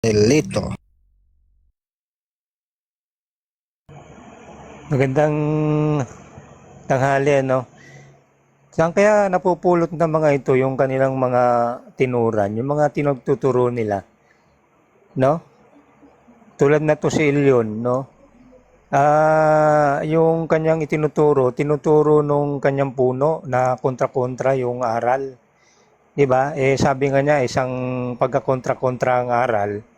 Elito. Magandang tanghali, ano? Saan kaya napupulot ng mga ito yung kanilang mga tinuran, yung mga tinututuro nila? No? Tulad na to si Ilyon, no? Ah, yung kanyang itinuturo, tinuturo nung kanyang puno na kontra-kontra yung aral. 'Di ba? Eh sabi nga niya isang pagka-kontra-kontra ang aral.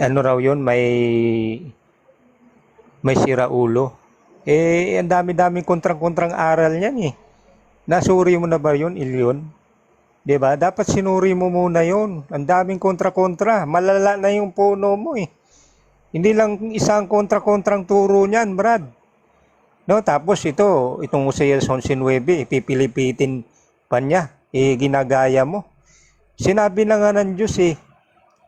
Ano raw 'yun, may may sira ulo. Eh, ang dami-daming kontrang-kontrang aral niyan eh. Nasuri mo na ba yun, Ilyon? ba? Dapat sinuri mo muna yun. Ang daming kontra-kontra. Malala na yung puno mo eh. Hindi lang isang kontra-kontrang turo niyan, Brad. No, tapos ito, itong Hosea 11.9, pipilipitin pa niya. Eh, ginagaya mo. Sinabi na nga ng Diyos eh,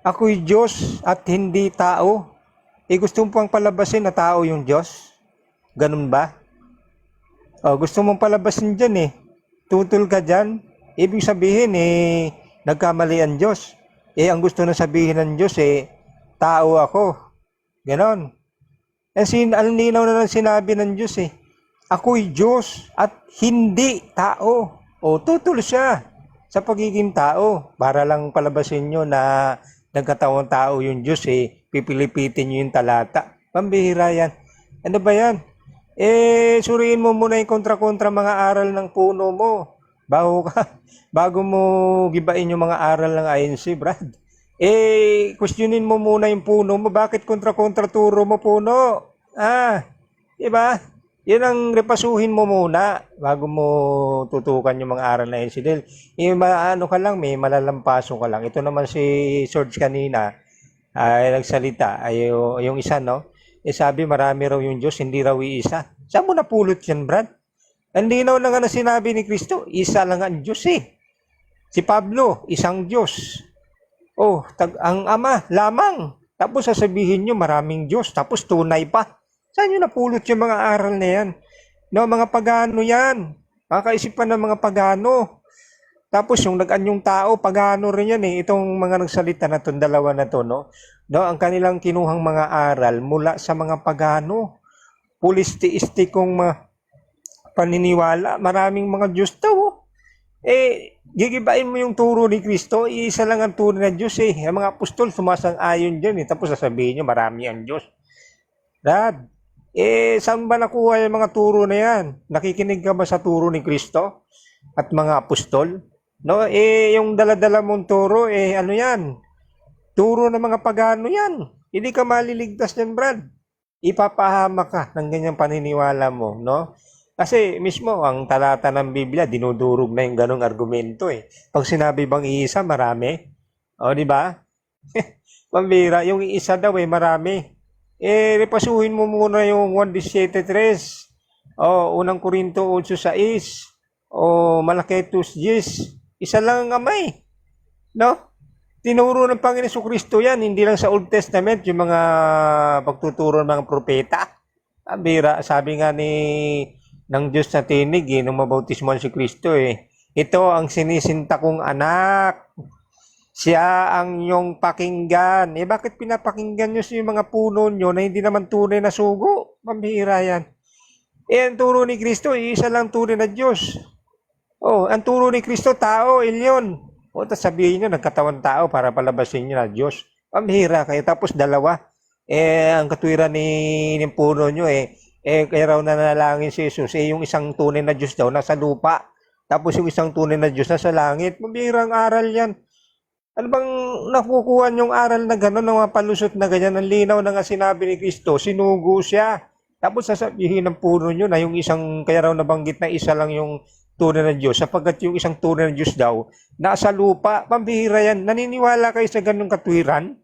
ako'y Diyos at hindi tao. Eh, gusto mo pang palabasin na tao yung Diyos? Ganun ba? O, gusto mong palabasin dyan eh. Tutol ka dyan. Ibig sabihin eh, nagkamali ang Diyos. Eh, ang gusto na sabihin ng Diyos eh, tao ako. Ganon. Eh, sin ang linaw na ng sinabi ng Diyos eh. Ako'y Diyos at hindi tao. O, tutol siya sa pagiging tao. Para lang palabasin nyo na nagkatawang tao yung Diyos eh. Pipilipitin nyo yung talata. Pambihira yan. Ano ba yan? Eh, suriin mo muna yung kontra-kontra mga aral ng puno mo. Bago ka, bago mo gibain yung mga aral ng INC, Brad. Eh, questionin mo muna yung puno mo. Bakit kontra-kontra turo mo puno? Ah, di ba? Yan ang repasuhin mo muna bago mo tutukan yung mga aral na INC. Dahil, eh, ano ka lang, may malalampaso ka lang. Ito naman si George kanina, ay nagsalita, ay yung, yung isa, no? Eh sabi, marami raw yung Diyos, hindi raw iisa. Saan mo napulot yan, Brad? Ang linaw na nga na sinabi ni Kristo, isa lang ang Diyos eh. Si Pablo, isang Diyos. Oh, tag ang Ama, lamang. Tapos sasabihin nyo, maraming Diyos. Tapos tunay pa. Saan nyo napulot yung mga aral na yan? No, mga pagano yan. Kakaisipan ng mga pagano. Tapos yung nag-anyong tao, pagano rin yan eh. Itong mga nagsalita na itong dalawa na to, no? No, ang kanilang kinuhang mga aral mula sa mga pagano. Pulisti-istikong mga paniniwala. Maraming mga Diyos daw. oh. Eh, gigibain mo yung turo ni Kristo, isa lang ang turo ng Diyos eh. Ang mga apostol sumasang-ayon dyan eh. Tapos sasabihin nyo, marami ang Diyos. Dad, eh, saan ba nakuha yung mga turo na yan? Nakikinig ka ba sa turo ni Kristo at mga apostol? No, eh, yung daladala mong turo, eh, ano yan? Turo ng mga pagano yan. Hindi ka maliligtas yan, Brad. Ipapahama ka ng ganyang paniniwala mo, no? Kasi mismo ang talata ng Biblia, dinudurog na yung ganong argumento eh. Pag sinabi bang iisa, marami. O, di ba? Pambira, yung isa daw eh, marami. Eh, repasuhin mo muna yung 1.17.3. O, unang Korinto 8.6. O, Malaketus 10. Isa lang ang amay. No? Tinuro ng Panginoon sa Kristo yan, hindi lang sa Old Testament, yung mga pagtuturo ng mga propeta. Pambira, sabi nga ni ng Diyos na tinig eh, nung mabautismoan si Kristo eh. Ito ang sinisinta kong anak. Siya ang inyong pakinggan. Eh bakit pinapakinggan nyo sa mga puno nyo na hindi naman tunay na sugo? Pambihira yan. Eh ang turo ni Kristo, isa lang tunay na Diyos. Oh, ang turo ni Kristo, tao, ilyon. O, tapos sabihin nyo, nagkatawan tao para palabasin nyo na Diyos. Pambihira kayo. Tapos dalawa. Eh, ang katwiran ni, ni puno nyo eh, eh, kaya raw nanalangin si Jesus, eh, yung isang tunay na Diyos daw nasa lupa. Tapos yung isang tunay na Diyos nasa langit. Mabirang aral yan. Ano bang nakukuha yung aral na gano'n, ng mga palusot na ganyan? Ang linaw na nga sinabi ni Kristo, sinugo siya. Tapos sasabihin ng puno nyo na yung isang, kaya raw nabanggit na isa lang yung tunay na Diyos, sapagkat yung isang tunay na Diyos daw, nasa lupa, pambihira yan. Naniniwala kayo sa ganong katwiran?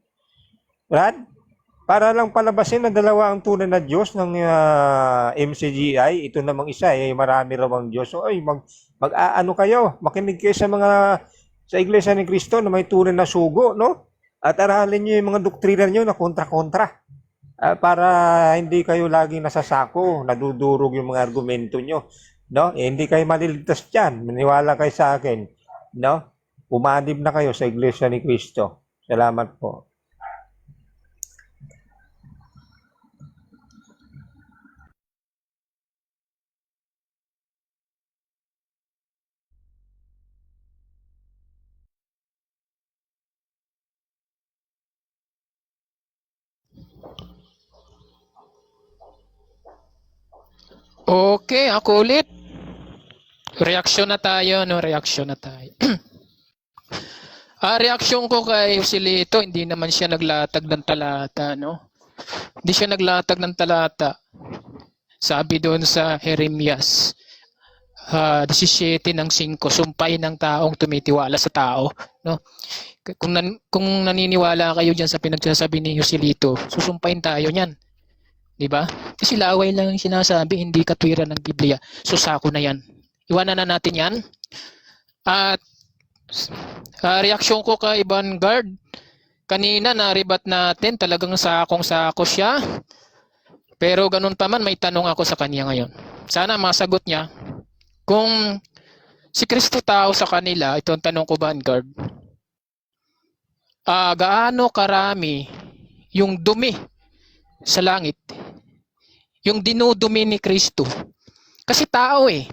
Brad? Para lang palabasin na dalawa ang tunay na Diyos ng ah, MCGI, ito namang isa, eh, marami raw ang Diyos. So, ay, mag, mag-aano kayo, makinig kayo sa mga, sa Iglesia ni Cristo na may tunay na sugo, no? At aralin nyo yung mga doktrina nyo na kontra-kontra. Ah, para hindi kayo laging nasasako, nadudurog yung mga argumento nyo. No? Eh, hindi kayo maliligtas dyan. Maniwala kayo sa akin. No? Umanib na kayo sa Iglesia ni Cristo. Salamat po. Okay, ako ulit. Reaksyon na tayo, no? Reaksyon na tayo. ah, reaksyon ko kay Joselito, hindi naman siya naglatag ng talata, no? Hindi siya naglatag ng talata. Sabi doon sa Jeremias, ah, 17 ng 5, sumpay ng taong tumitiwala sa tao, no? Kung, nan- kung naniniwala kayo diyan sa pinagsasabi ni Joselito, susumpain tayo niyan. 'Di ba? Kasi laway lang yung sinasabi, hindi katwiran ng Biblia. So sako na 'yan. Iwanan na natin 'yan. At ah, reaksyon ko kay Vanguard, kanina naribat natin, talagang sakong sako siya. Pero ganun pa man, may tanong ako sa kanya ngayon. Sana masagot niya. Kung si Kristo tao sa kanila, ito ang tanong ko Vanguard. Ah, gaano karami yung dumi sa langit? Yung dinudumi ni Kristo. Kasi tao eh.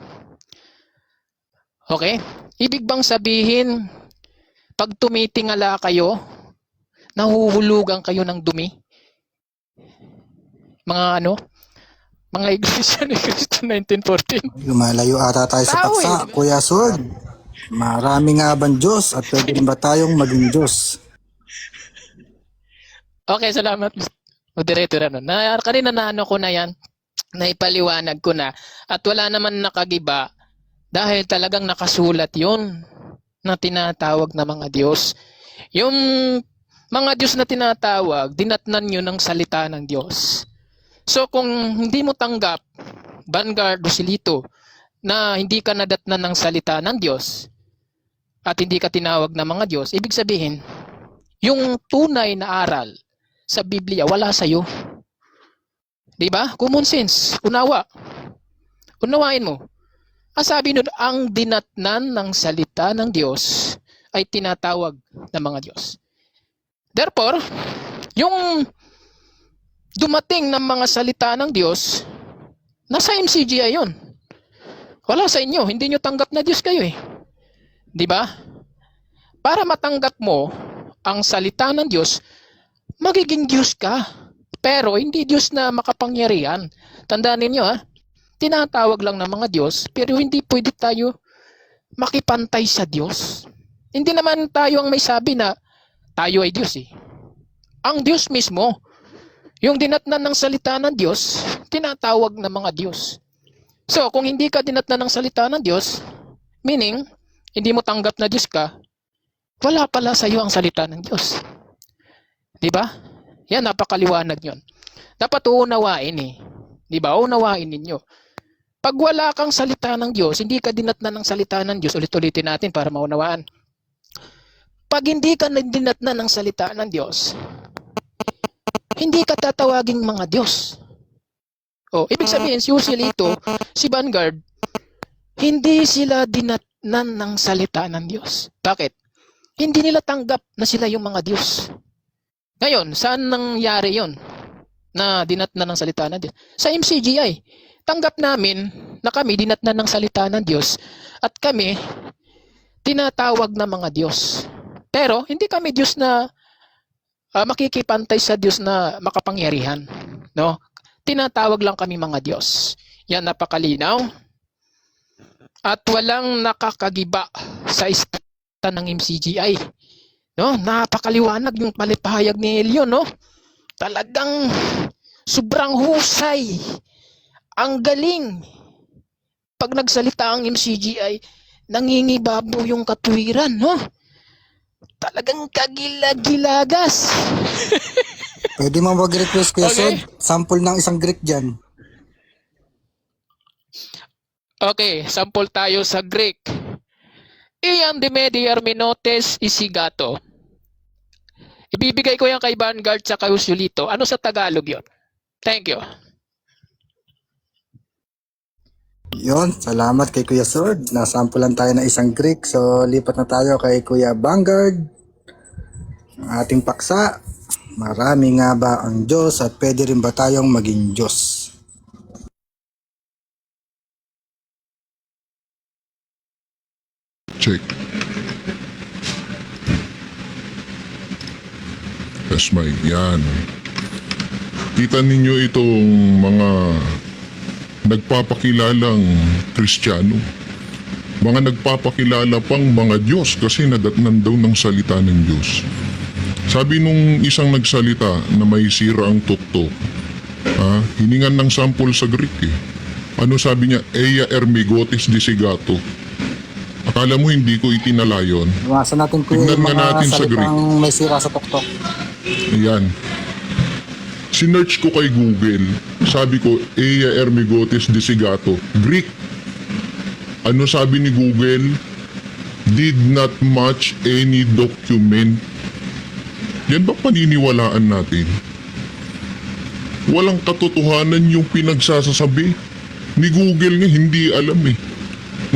Okay? Ibig bang sabihin, pag tumitingala kayo, nahuhulugan kayo ng dumi? Mga ano? Mga iglesia ni Kristo 1914. Lumalayo ata tayo sa paksa, eh. Kuya Sword. Marami nga bang Diyos at pwede rin ba tayong maging Diyos? Okay, salamat. Moderator, ano. Na, kanina na ano ko na yan, naipaliwanag ko na. At wala naman nakagiba dahil talagang nakasulat yon na tinatawag na mga Diyos. Yung mga Diyos na tinatawag, dinatnan nyo ng salita ng Diyos. So kung hindi mo tanggap, Vanguard Silito, na hindi ka nadatnan ng salita ng Diyos at hindi ka tinawag na mga Diyos, ibig sabihin, yung tunay na aral sa Biblia wala sa iyo. 'Di ba? Common sense, unawa. Unawain mo. Ang sabi nun, ang dinatnan ng salita ng Diyos ay tinatawag ng mga Diyos. Therefore, yung dumating ng mga salita ng Diyos, nasa MCGI yon. Wala sa inyo, hindi nyo tanggap na Diyos kayo eh. 'Di ba? Para matanggap mo ang salita ng Diyos, magiging Diyos ka. Pero hindi Diyos na makapangyarihan. Tandaan ninyo ha, tinatawag lang ng mga Diyos, pero hindi pwede tayo makipantay sa Diyos. Hindi naman tayo ang may sabi na tayo ay Diyos eh. Ang Diyos mismo, yung dinatnan ng salita ng Diyos, tinatawag ng mga Diyos. So, kung hindi ka dinatnan ng salita ng Diyos, meaning, hindi mo tanggap na Diyos ka, wala pala sa iyo ang salita ng Diyos. Di ba? Yan, napakaliwanag yon. Dapat uunawain eh. Di ba? Uunawain ninyo. Pag wala kang salita ng Diyos, hindi ka dinatnan ng salita ng Diyos, ulit-ulitin natin para maunawaan. Pag hindi ka dinatnan ng salita ng Diyos, hindi ka tatawaging mga Diyos. O, ibig sabihin, si Joselito, si Vanguard, hindi sila dinatnan ng salita ng Diyos. Bakit? Hindi nila tanggap na sila yung mga Diyos. Ngayon, saan nangyari yon na dinatnan ng salita ng Diyos? Sa MCGI. Tanggap namin na kami dinatnan ng salita ng Diyos at kami tinatawag na mga Diyos. Pero hindi kami Diyos na ah, makikipantay sa Diyos na makapangyarihan. No? Tinatawag lang kami mga Diyos. Yan napakalinaw. At walang nakakagiba sa istata ng MCGI. No, napakaliwanag yung palipahayag ni Elio, no? Talagang sobrang husay. Ang galing. Pag nagsalita ang MCGI, nangingibabo yung katwiran, no? Talagang kagilagilagas. Pwede mo mag-request, Kuya Okay. Sample ng isang Greek dyan. Okay, sample tayo sa Greek. Ian de mediar minotes isigato. Ibibigay ko yan kay Vanguard sa kay Usulito. Ano sa Tagalog yon? Thank you. Yon, salamat kay Kuya Sword. Nasampulan tayo ng isang Greek. So, lipat na tayo kay Kuya Vanguard. Ang ating paksa. Marami nga ba ang Diyos at pwede rin ba tayong maging Diyos? Check. Mike. Yan. Kita ninyo itong mga nagpapakilalang Kristiyano. Mga nagpapakilala pang mga Diyos kasi nadatnan daw ng salita ng Diyos. Sabi nung isang nagsalita na may sira ang tuktok, ah, hiningan ng sample sa Greek eh. Ano sabi niya? Eia ermigotis disigato. Akala mo hindi ko itinala yun? Iwasan natin Tignan yung mga natin sa salitang may sira sa tuktok. Ayan. Sinearch ko kay Google. Sabi ko, Eia ermigotis disigato. Greek. Ano sabi ni Google? Did not match any document. Yan ba paniniwalaan natin? Walang katotohanan yung pinagsasasabi. Ni Google nga hindi alam eh.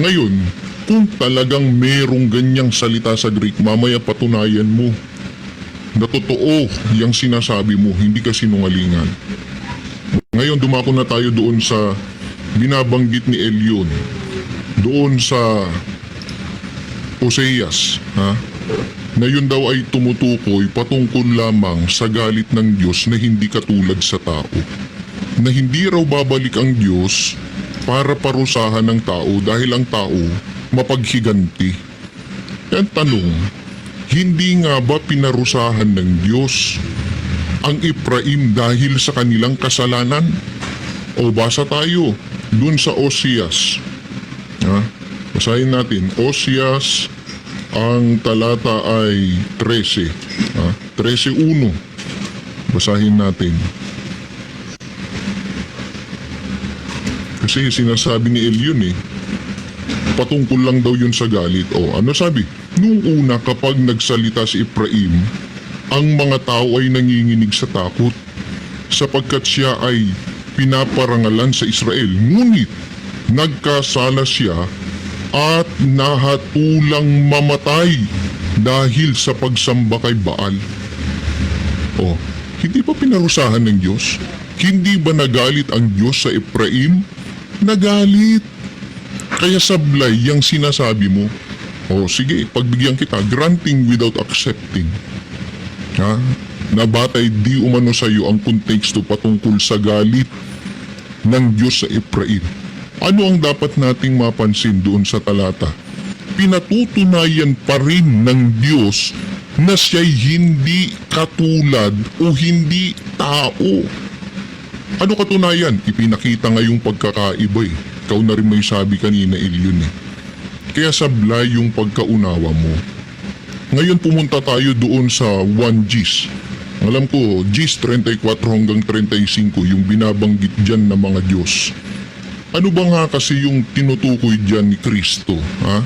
Ngayon, kung talagang merong ganyang salita sa Greek, mamaya patunayan mo na totoo yung sinasabi mo, hindi ka sinungalingan. Ngayon, dumako na tayo doon sa binabanggit ni Elion. Doon sa Oseas, ha? Na yun daw ay tumutukoy patungkol lamang sa galit ng Diyos na hindi katulad sa tao. Na hindi raw babalik ang Diyos para parusahan ng tao dahil ang tao mapaghiganti. Yan tanong, hindi nga ba pinarusahan ng Diyos ang Ephraim dahil sa kanilang kasalanan? O basa tayo dun sa Osias. Ha? Basahin natin. Osias, ang talata ay 13. Ha? 13.1. Basahin natin. Kasi sinasabi ni Elion eh, patungkol lang daw yun sa galit. O ano sabi? Nung una kapag nagsalita si Ephraim, ang mga tao ay nanginginig sa takot sapagkat siya ay pinaparangalan sa Israel. Ngunit nagkasala siya at nahatulang mamatay dahil sa pagsamba kay Baal. O, hindi ba pinarusahan ng Diyos? Hindi ba nagalit ang Diyos sa Ephraim? Nagalit. Kaya sablay yung sinasabi mo. O sige, pagbigyan kita, granting without accepting. Ha? Nabatay di umano sa iyo ang konteksto patungkol sa galit ng Diyos sa Ephraim. Ano ang dapat nating mapansin doon sa talata? Pinatutunayan pa rin ng Diyos na siya'y hindi katulad o hindi tao. Ano katunayan? Ipinakita nga yung pagkakaiba eh. Ikaw na rin may sabi kanina, Ilyon eh. Kaya sablay yung pagkaunawa mo. Ngayon pumunta tayo doon sa 1 Gs. Alam ko, Gs 34 hanggang 35 yung binabanggit dyan ng mga Diyos. Ano ba nga kasi yung tinutukoy dyan ni Kristo, ha?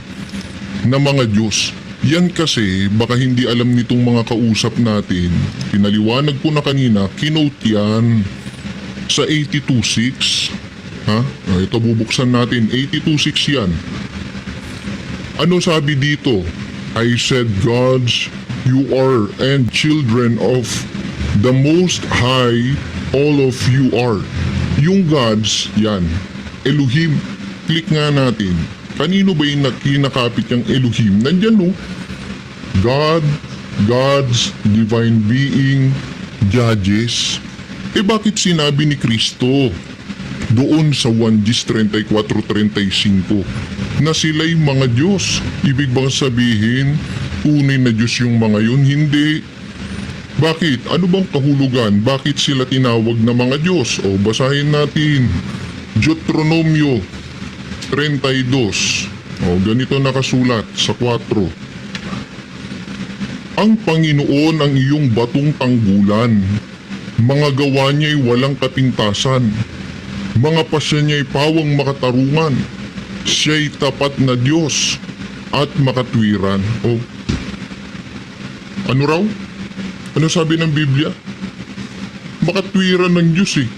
Na mga Diyos. Yan kasi, baka hindi alam nitong mga kausap natin. Pinaliwanag ko na kanina, kinote yan sa 82.6. Ha? Ah, Ito bubuksan natin, 82.6 yan. Ano sabi dito? I said, Gods, you are and children of the Most High, all of you are. Yung gods, yan. Elohim. Click nga natin. Kanino ba yung nakinakapit yung Elohim? Nandyan no? God, God's divine being, judges. Eh bakit sinabi ni Kristo doon sa 1 Gs 34.35 na sila'y mga Diyos? Ibig bang sabihin, tunay na Diyos yung mga yun? Hindi. Bakit? Ano bang kahulugan? Bakit sila tinawag na mga Diyos? O basahin natin. Deuteronomio 32. O ganito nakasulat sa 4. Ang Panginoon ang iyong batong tanggulan. Mga gawa niya'y walang kapintasan. Mga pasya niya'y pawang makatarungan. Siya'y tapat na Diyos at makatwiran. O, ano raw? Ano sabi ng Biblia? Makatwiran ng Diyos eh.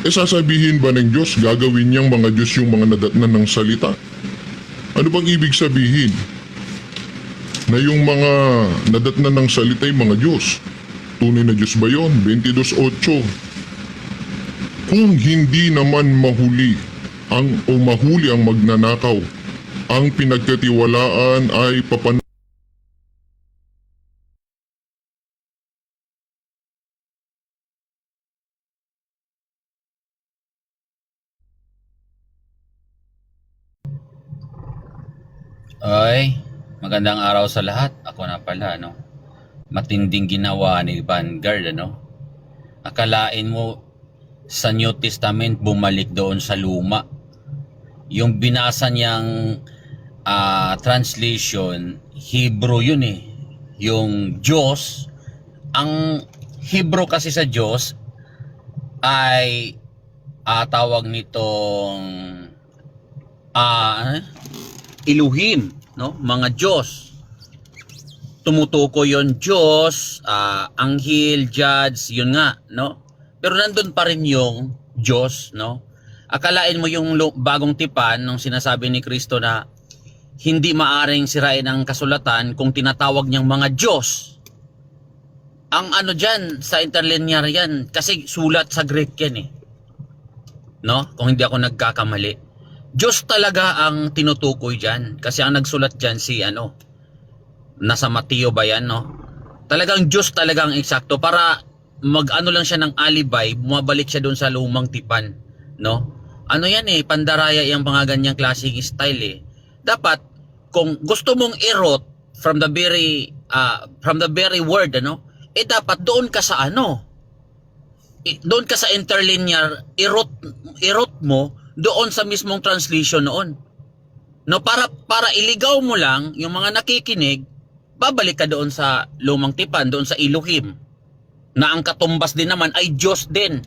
E sasabihin ba ng Diyos, gagawin niyang mga Diyos yung mga nadatnan ng salita? Ano bang ibig sabihin? Na yung mga nadatnan ng salita ay mga Diyos. Tunay na Diyos ba yun? 22.8 Kung hindi naman mahuli ang umahuli ang magnanakaw. Ang pinagkatiwalaan ay papan Ay, magandang araw sa lahat. Ako na pala, no? Matinding ginawa ni Vanguard, ano? Akalain mo sa New Testament bumalik doon sa luma yung binasa niyang ah, translation, Hebrew yun eh. Yung Diyos, ang Hebrew kasi sa Diyos ay ah, tawag nitong ah, Elohim, no? Mga Diyos. Tumutuko yon Diyos, ah, anghel, judge, yun nga, no? Pero nandun pa rin yung Diyos, no? Akalain mo yung bagong tipan nung sinasabi ni Kristo na hindi maaring sirain ang kasulatan kung tinatawag niyang mga Diyos. Ang ano dyan, sa interlinear yan, kasi sulat sa Greek yan eh. No? Kung hindi ako nagkakamali. Diyos talaga ang tinutukoy dyan. Kasi ang nagsulat dyan si ano, nasa Mateo ba yan, no? Talagang Diyos talaga ang eksakto para mag-ano lang siya ng alibay, bumabalik siya doon sa lumang tipan, no? Ano yan eh, pandaraya yung mga ganyang klaseng style eh. Dapat, kung gusto mong erot from the very, ah, from the very word, ano? Eh dapat doon ka sa ano? I- doon ka sa interlinear, erot, erot mo doon sa mismong translation noon. No, para para iligaw mo lang yung mga nakikinig, babalik ka doon sa lumang tipan, doon sa Elohim. Na ang katumbas din naman ay Diyos din.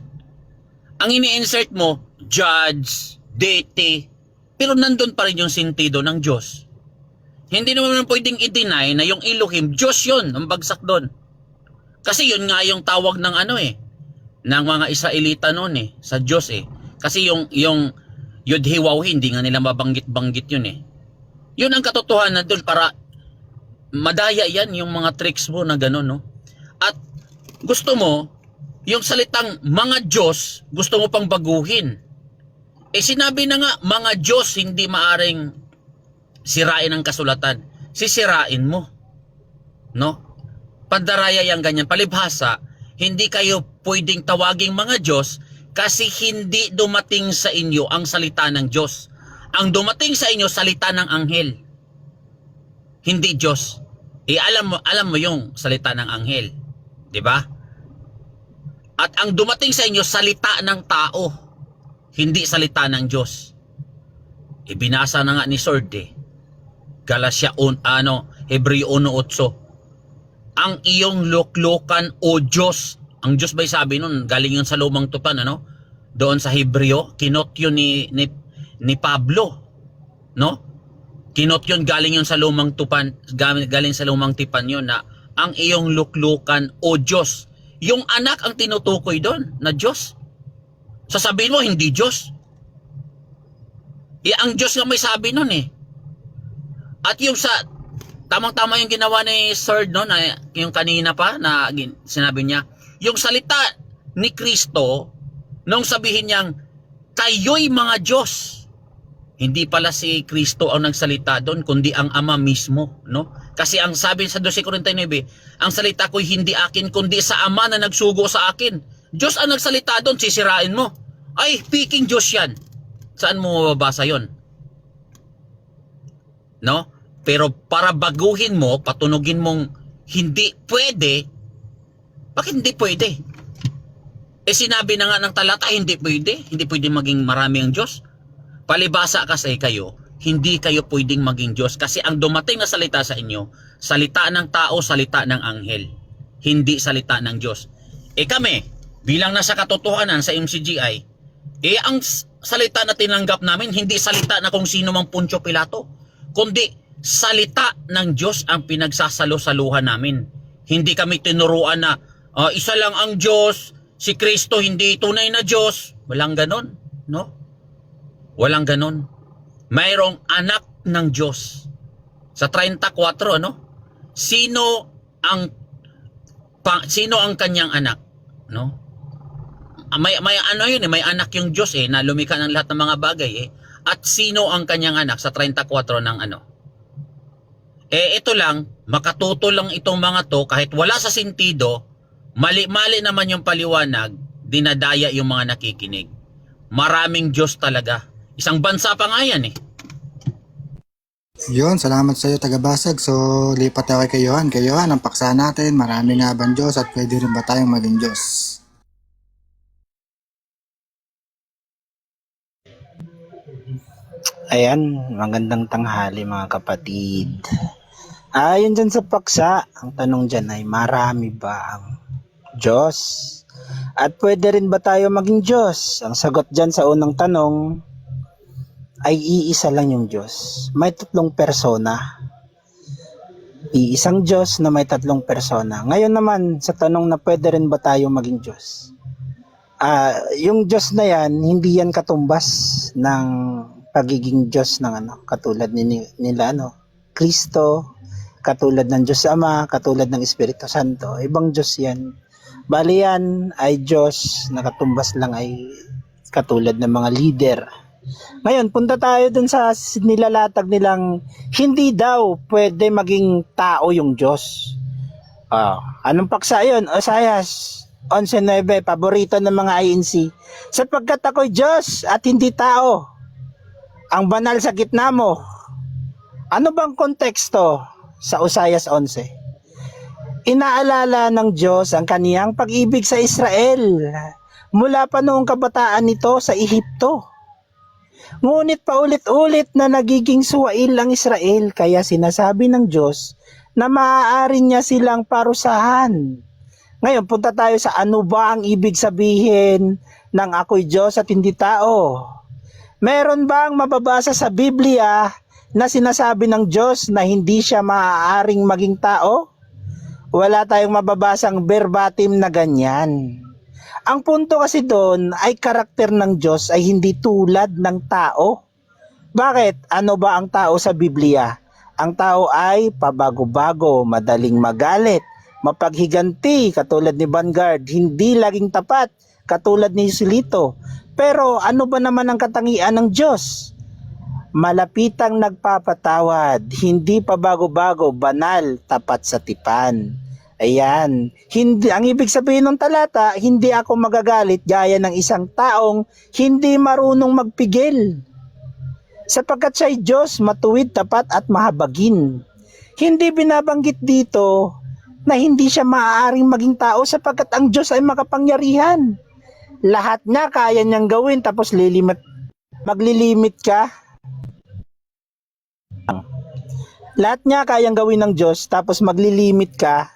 Ang ini-insert mo, judge, deity, pero nandun pa rin yung sentido ng Diyos. Hindi naman pwedeng i-deny na yung Elohim, Diyos yun, ang bagsak doon. Kasi yun nga yung tawag ng ano eh, ng mga Israelita noon eh, sa Diyos eh. Kasi yung, yung Yudhiwaw, hindi nga nila mabanggit-banggit yun eh. Yun ang katotohanan doon para madaya yan yung mga tricks mo na gano'n, no? At gusto mo, yung salitang mga Diyos, gusto mo pang baguhin. Eh sinabi na nga, mga Diyos hindi maaring sirain ang kasulatan. Sisirain mo. No? Pandaraya yung ganyan. Palibhasa, hindi kayo pwedeng tawaging mga Diyos kasi hindi dumating sa inyo ang salita ng Diyos. Ang dumating sa inyo, salita ng anghel. Hindi Diyos. Eh alam mo, alam mo yung salita ng anghel. 'Di ba? At ang dumating sa inyo, salita ng tao. Hindi salita ng Diyos. Ibinasa na nga ni Sword eh. Galacia un, ano, Hebreo 1.8. Ang iyong luklukan o Diyos. Ang Diyos ba'y sabi nun, galing yun sa lumang tupan, ano? Doon sa Hebreo, kinot yun ni, ni, ni Pablo. No? Kinot yun, galing yun sa lumang tupan, galing sa lumang tipan yun na ang iyong luklukan o Diyos. Yung anak ang tinutukoy doon na Diyos. Sasabihin mo, hindi Diyos. Eh, ang Diyos nga may sabi nun eh. At yung sa, tamang-tama yung ginawa ni Sir no, na yung kanina pa na sinabi niya, yung salita ni Kristo, nung sabihin niyang, kayo'y mga Diyos. Hindi pala si Kristo ang nagsalita doon, kundi ang Ama mismo, no? Kasi ang sabi sa 12.49, ang salita ko'y hindi akin, kundi sa Ama na nagsugo sa akin. Diyos ang nagsalita doon, sisirain mo. Ay, speaking Diyos yan. Saan mo mababasa yon? No? Pero para baguhin mo, patunugin mong hindi pwede, bakit hindi pwede? Eh sinabi na nga ng talata, hindi pwede. Hindi pwede maging marami ang Diyos. Palibasa kasi kayo, hindi kayo pwedeng maging Diyos kasi ang dumating na salita sa inyo, salita ng tao, salita ng anghel. Hindi salita ng Diyos. Eh kami, bilang nasa katotohanan sa MCGI, eh ang salita na tinanggap namin, hindi salita na kung sino mang Puncho Pilato, kundi salita ng Diyos ang pinagsasalo-saluhan namin. Hindi kami tinuruan na ah, isa lang ang Diyos, si Kristo hindi tunay na Diyos. Walang ganon, no? Walang ganon. Mayroong anak ng Diyos. Sa 34, ano? Sino ang pa, sino ang kanyang anak, no? Ah, May may ano yun eh, may anak yung Diyos eh na lumikha ng lahat ng mga bagay eh. At sino ang kanyang anak sa 34 ng ano? Eh ito lang, makatuto lang itong mga to kahit wala sa sentido, mali-mali naman yung paliwanag, dinadaya yung mga nakikinig. Maraming Diyos talaga. Isang bansa pa nga yan eh. Yun, salamat sa iyo tagabasag. So, lipat tayo kay Johan. Kay Johan, ang paksa natin, marami nga bang Diyos at pwede rin ba tayong maging Diyos? Ayan, magandang tanghali mga kapatid. Ayon dyan sa paksa, ang tanong dyan ay marami ba ang Diyos? At pwede rin ba tayo maging Diyos? Ang sagot dyan sa unang tanong ay iisa lang yung Diyos. May tatlong persona. Iisang Diyos na may tatlong persona. Ngayon naman, sa tanong na pwede rin ba tayo maging Diyos? Ah, yung Diyos na yan, hindi yan katumbas ng pagiging Diyos ng ano, katulad ni nila ano, Kristo, katulad ng Diyos Ama, katulad ng Espiritu Santo. Ibang Diyos 'yan. Bali yan ay Diyos na katumbas lang ay katulad ng mga leader. Ngayon, punta tayo dun sa nilalatag nilang hindi daw pwede maging tao yung Diyos. Ah, anong paksa yun? Osayas 11.9, paborito ng mga INC. Sapagkat ako'y Diyos at hindi tao ang banal sa gitna mo. Ano bang konteksto sa Usayas 11? Inaalala ng Diyos ang kaniyang pag-ibig sa Israel mula pa noong kabataan nito sa Ehipto. Ngunit paulit-ulit na nagiging suwail ang Israel kaya sinasabi ng Diyos na maaari niya silang parusahan. Ngayon, punta tayo sa ano ba ang ibig sabihin ng ako'y Diyos at hindi tao. Meron bang mababasa sa Biblia na sinasabi ng Diyos na hindi siya maaaring maging tao? Wala tayong mababasang verbatim na ganyan. Ang punto kasi doon ay karakter ng Diyos ay hindi tulad ng tao. Bakit? Ano ba ang tao sa Biblia? Ang tao ay pabago-bago, madaling magalit, mapaghiganti katulad ni Vanguard, hindi laging tapat katulad ni Silito, pero ano ba naman ang katangian ng Diyos? Malapitang nagpapatawad, hindi pa bago-bago, banal, tapat sa tipan. Ayan. Hindi, ang ibig sabihin ng talata, hindi ako magagalit gaya ng isang taong hindi marunong magpigil. Sapagkat siya'y Diyos, matuwid, tapat at mahabagin. Hindi binabanggit dito na hindi siya maaaring maging tao sapagkat ang Diyos ay makapangyarihan lahat niya kaya niyang gawin tapos lilimit maglilimit ka. Lahat niya kayang gawin ng Diyos tapos maglilimit ka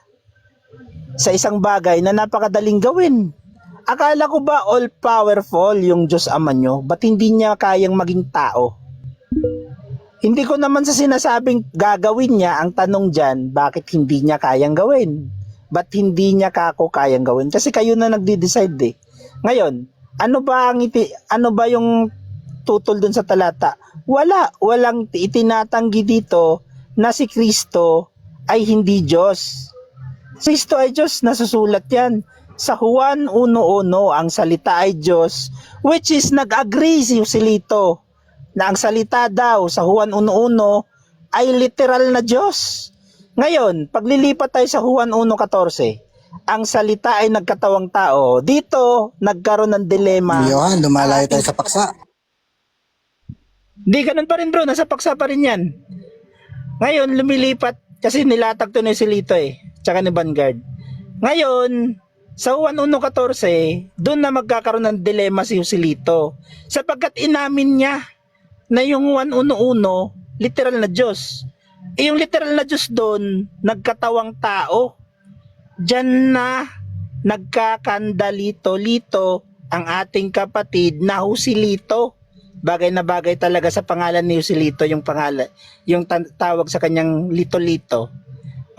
sa isang bagay na napakadaling gawin. Akala ko ba all powerful yung Diyos ama nyo ba't hindi niya kayang maging tao? Hindi ko naman sa sinasabing gagawin niya. Ang tanong dyan bakit hindi niya kayang gawin? Ba't hindi niya kako kayang gawin? Kasi kayo na nagde-decide eh ngayon, ano ba ang iti, ano ba yung tutol dun sa talata? Wala, walang itinatanggi dito na si Kristo ay hindi Diyos. Si Kristo ay Diyos, nasusulat yan. Sa Juan 1.1, ang salita ay Diyos, which is nag-agree si Joselito na ang salita daw sa Juan 1.1 ay literal na Diyos. Ngayon, paglilipat tayo sa Juan 1.14, ang salita ay nagkatawang tao. Dito, nagkaroon ng dilema. Johan, lumalayo tayo sa paksa. Di ganun pa rin bro, nasa paksa pa rin yan. Ngayon, lumilipat, kasi nilatag to ni Silito eh, tsaka ni Vanguard. Ngayon, sa 1114, doon na magkakaroon ng dilema si Silito. Sapagkat inamin niya na yung 111, literal na Diyos. Eh, yung literal na Diyos doon, nagkatawang tao. Diyan na nagkakandalito-lito ang ating kapatid na Husilito. Bagay na bagay talaga sa pangalan ni Husilito yung pangalan, yung ta- tawag sa kanyang lito-lito.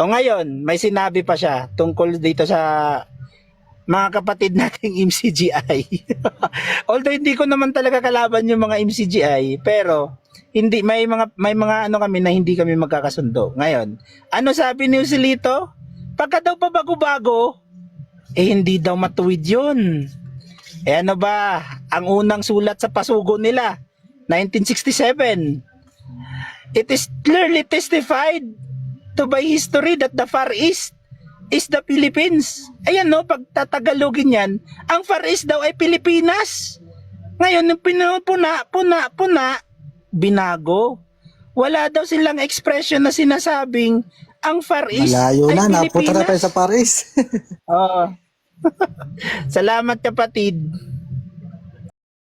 O ngayon, may sinabi pa siya tungkol dito sa mga kapatid nating MCGI. Although hindi ko naman talaga kalaban yung mga MCGI, pero hindi may mga may mga ano kami na hindi kami magkakasundo. Ngayon, ano sabi ni Usilito? Pagka daw pa bago-bago, eh hindi daw matuwid yun. Eh ano ba, ang unang sulat sa pasugo nila, 1967. It is clearly testified to by history that the Far East is the Philippines. Ayan no, pag tatagalogin yan, ang Far East daw ay Pilipinas. Ngayon, yung pinupuna, puna, puna, binago. wala daw silang expression na sinasabing ang Far East Malayo ay na, napunta na tayo sa Paris. Oo. Salamat kapatid.